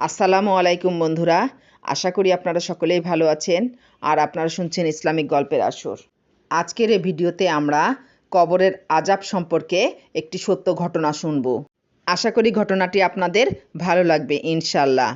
আসসালামু আলাইকুম বন্ধুরা, আশা করি আপনারা সকলেই ভালো আছেন আর আপনারা শুনছেন ইসলামিক গল্পের আসর। আজকের এই ভিডিওতে আমরা কবরের আজাব সম্পর্কে একটি সত্য ঘটনা শুনব। আশা করি ঘটনাটি আপনাদের ভালো লাগবে ইনশাল্লাহ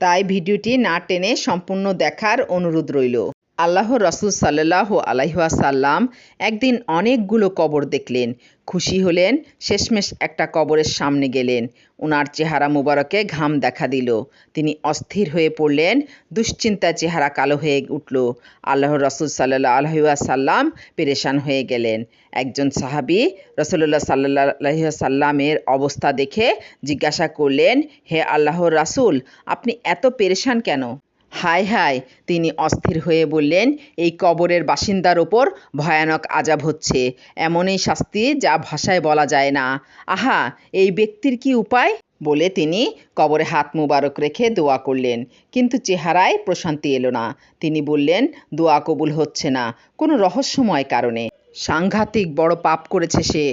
তাই ভিডিওটি না টেনে সম্পূর্ণ দেখার অনুরোধ রইল। আল্লাহ রসুল সাল্লাহ আলাইহাসাল্লাম একদিন অনেকগুলো কবর দেখলেন। খুশি হলেন, শেষমেশ একটা কবরের সামনে গেলেন। ওনার চেহারা মুবারকে ঘাম দেখা দিল। তিনি অস্থির হয়ে পড়লেন দুশ্চিন্তায় চেহারা কালো হয়ে উঠল। আল্লাহ রসুল সাল্লাহ আলহিউসাল্লাম পেরেশান হয়ে গেলেন। একজন সাহাবি রসুল্লাহ সাল্লাহ সাল্লামের অবস্থা দেখে জিজ্ঞাসা করলেন, হে আল্লাহর রাসুল, আপনি এত পেরেশান কেন? হায় হায়, তিনি অস্থির হয়ে বললেন, এই কবরের বাসিন্দার ওপর ভয়ানক আজাব হচ্ছে। এমনই শাস্তি যা ভাষায় বলা যায় না। আহা, এই ব্যক্তির কি উপায়? বলে তিনি কবরে হাত মুবারক রেখে দোয়া করলেন। কিন্তু চেহারায় প্রশান্তি এলো না। তিনি বললেন, দোয়া কবুল হচ্ছে না। কোনো রহস্যময় কারণে। সাংঘাতিক বড় পাপ করেছে সে।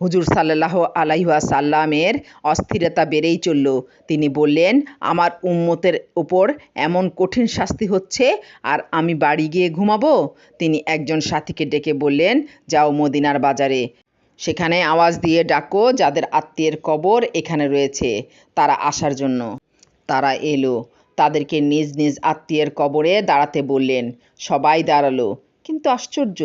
হুজুর সাল্লাহ আলাইহা সাল্লামের অস্থিরতা বেড়েই চলল। তিনি বললেন, আমার উম্মতের ওপর এমন কঠিন শাস্তি হচ্ছে, আর আমি বাড়ি গিয়ে ঘুমাবো? তিনি একজন সাথীকে ডেকে বললেন, যাও মদিনার বাজারে। সেখানে আওয়াজ দিয়ে ডাকো, যাদের আত্মীয়ের কবর এখানে রয়েছে। তারা আসার জন্য। তারা এলো। তাদেরকে নিজ নিজ আত্মীয়ের কবরে দাঁড়াতে বললেন। সবাই দাঁড়াল। কিন্তু আশ্চর্য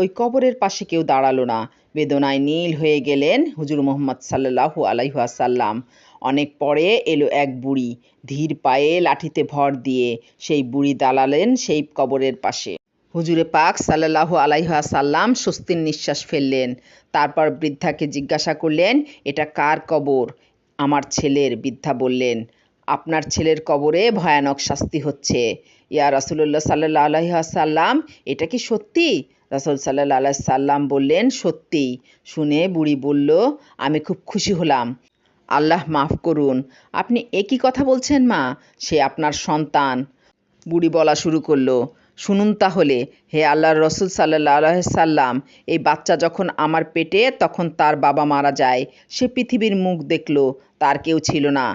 ওই কবরের পাশে কেউ দাঁড়াল না। বেদনায় নীল হয়ে গেলেন হুজুর মোহাম্মদ সাল্লাহু আলাইহাসাল্লাম অনেক পরে এলো এক বুড়ি, ধীর পায়ে লাঠিতে ভর দিয়ে সেই বুড়ি দাঁড়ালেন সেই কবরের পাশে। হুজুরে পাক সাল্লাহু আলাইহাসাল্লাম স্বস্তির নিঃশ্বাস ফেললেন। তারপর বৃদ্ধাকে জিজ্ঞাসা করলেন, এটা কার কবর? আমার ছেলের, বৃদ্ধা বললেন। আপনার ছেলের কবরে ভয়ানক শাস্তি হচ্ছে। ইয়া রাসুল্লাহ সাল্লাহ আলহাসাল্লাম এটা কি সত্যি? রাসুল সাল্লাহ আল্লাহ সাল্লাম বললেন সত্যি শুনে বুড়ি বলল, আমি খুব খুশি হলাম। আল্লাহ মাফ করুন। আপনি একই কথা বলছেন মা, সে আপনার সন্তান। বুড়ি বলা শুরু করল, শুনুন তাহলে, হে আল্লাহর রসুল সাল্লাহ সাল্লাম, এই বাচ্চা যখন আমার পেটে, তখন তার বাবা মারা যায়। সে পৃথিবীর মুখ দেখল, তার কেউ ছিল না।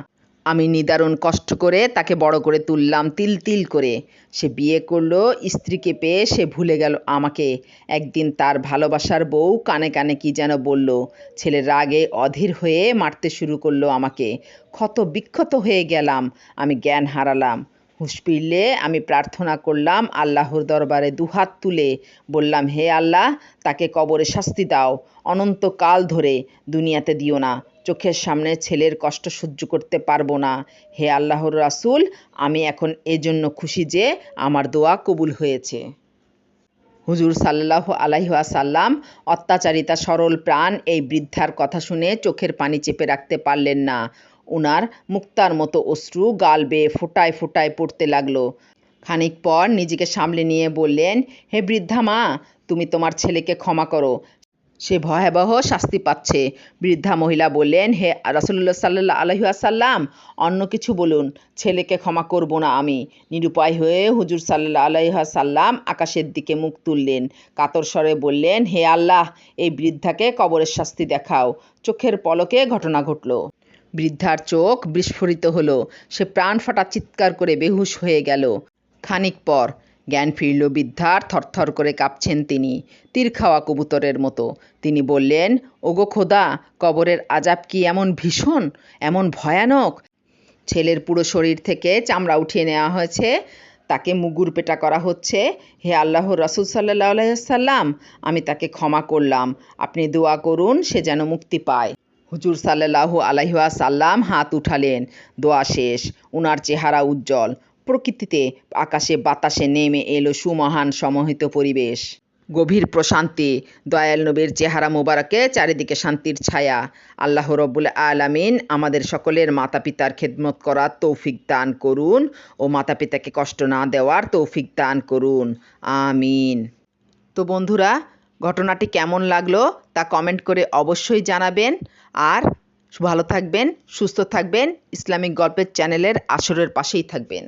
আমি নিদারুণ কষ্ট করে তাকে বড় করে তুললাম, তিল তিল করে। সে বিয়ে করল, স্ত্রীকে পেয়ে সে ভুলে গেল আমাকে। একদিন তার ভালোবাসার বউ কানে কানে কি যেন বলল, ছেলে রাগে অধীর হয়ে মারতে শুরু করল আমাকে। ক্ষত বিক্ষত হয়ে গেলাম, আমি জ্ঞান হারালাম। হুঁশ ফিরলে আমি প্রার্থনা করলাম আল্লাহর দরবারে দুহাত তুলে। বললাম, হে আল্লাহ, তাকে কবরে শাস্তি দাও। অনন্তকাল ধরে দুনিয়াতে দিও না। চোখের সামনে ছেলের কষ্ট সহ্য করতে পারব না। হে আল্লাহর রাসুল, আমি এখন এজন্য খুশি যে আমার দোয়া কবুল হয়েছে। হুজুর সাল্লাহ আলাইহাসাল্লাম অত্যাচারিতা সরল প্রাণ এই বৃদ্ধার কথা শুনে চোখের পানি চেপে রাখতে পারলেন না। উনার মুক্তার মতো অশ্রু গাল বেয়ে ফোটায় ফোটায় পড়তে লাগল। খানিক পর নিজেকে সামলে নিয়ে বললেন, হে বৃদ্ধা মা, তুমি তোমার ছেলেকে ক্ষমা করো। সে ভয়াবহ শাস্তি পাচ্ছে। বৃদ্ধা মহিলা বললেন, হে রাসুল্লাহ সাল্লাহ আলহিহাসাল্লাম অন্য কিছু বলুন, ছেলেকে ক্ষমা করব না আমি। নিরুপায় হয়ে হুজুর সাল্লাহ আলহাসাল্লাম আকাশের দিকে মুখ তুললেন। কাতর স্বরে বললেন, হে আল্লাহ, এই বৃদ্ধাকে কবরের শাস্তি দেখাও। চোখের পলকে ঘটনা ঘটল। বৃদ্ধার চোখ বিস্ফোরিত হলো। সে প্রাণ ফাটা চিৎকার করে বেহুশ হয়ে গেল। খানিক পর জ্ঞান ফিরল বৃদ্ধার থরথর করে কাঁপছেন তিনি। তীর খাওয়া কবুতরের মতো। তিনি বললেন, ওগো খোদা, কবরের আজাব কি এমন ভীষণ? এমন ভয়ানক? ছেলের পুরো শরীর থেকে চামড়া উঠিয়ে নেওয়া হয়েছে। তাকে মুগুর পেটা করা হচ্ছে। হে আল্লাহ রসুল সাল্লাহ সাল্লাম আমি তাকে ক্ষমা করলাম। আপনি দোয়া করুন, সে যেন মুক্তি পায়। হুজুর সাল্লাহু আলাইহা সাল্লাম হাত উঠালেন। দোয়া শেষ। উনার চেহারা উজ্জ্বল। প্রকৃতিতে আকাশে বাতাসে নেমে এলো সুমহান সমহিত পরিবেশ। গভীর প্রশান্তি, দয়াল নবীর চেহারা মোবারকে, চারিদিকে শান্তির ছায়া। আল্লাহ রব্বুল আলামিন আমাদের সকলের মাতা পিতার খেদমত করার তৌফিক দান করুন ও মাতা পিতাকে কষ্ট না দেওয়ার তৌফিক দান করুন। আমিন। তো বন্ধুরা, ঘটনাটি কেমন লাগল তা কমেন্ট করে অবশ্যই জানাবেন। আর ভালো থাকবেন, সুস্থ থাকবেন, ইসলামিক গল্পের চ্যানেলের আসরের পাশেই থাকবেন।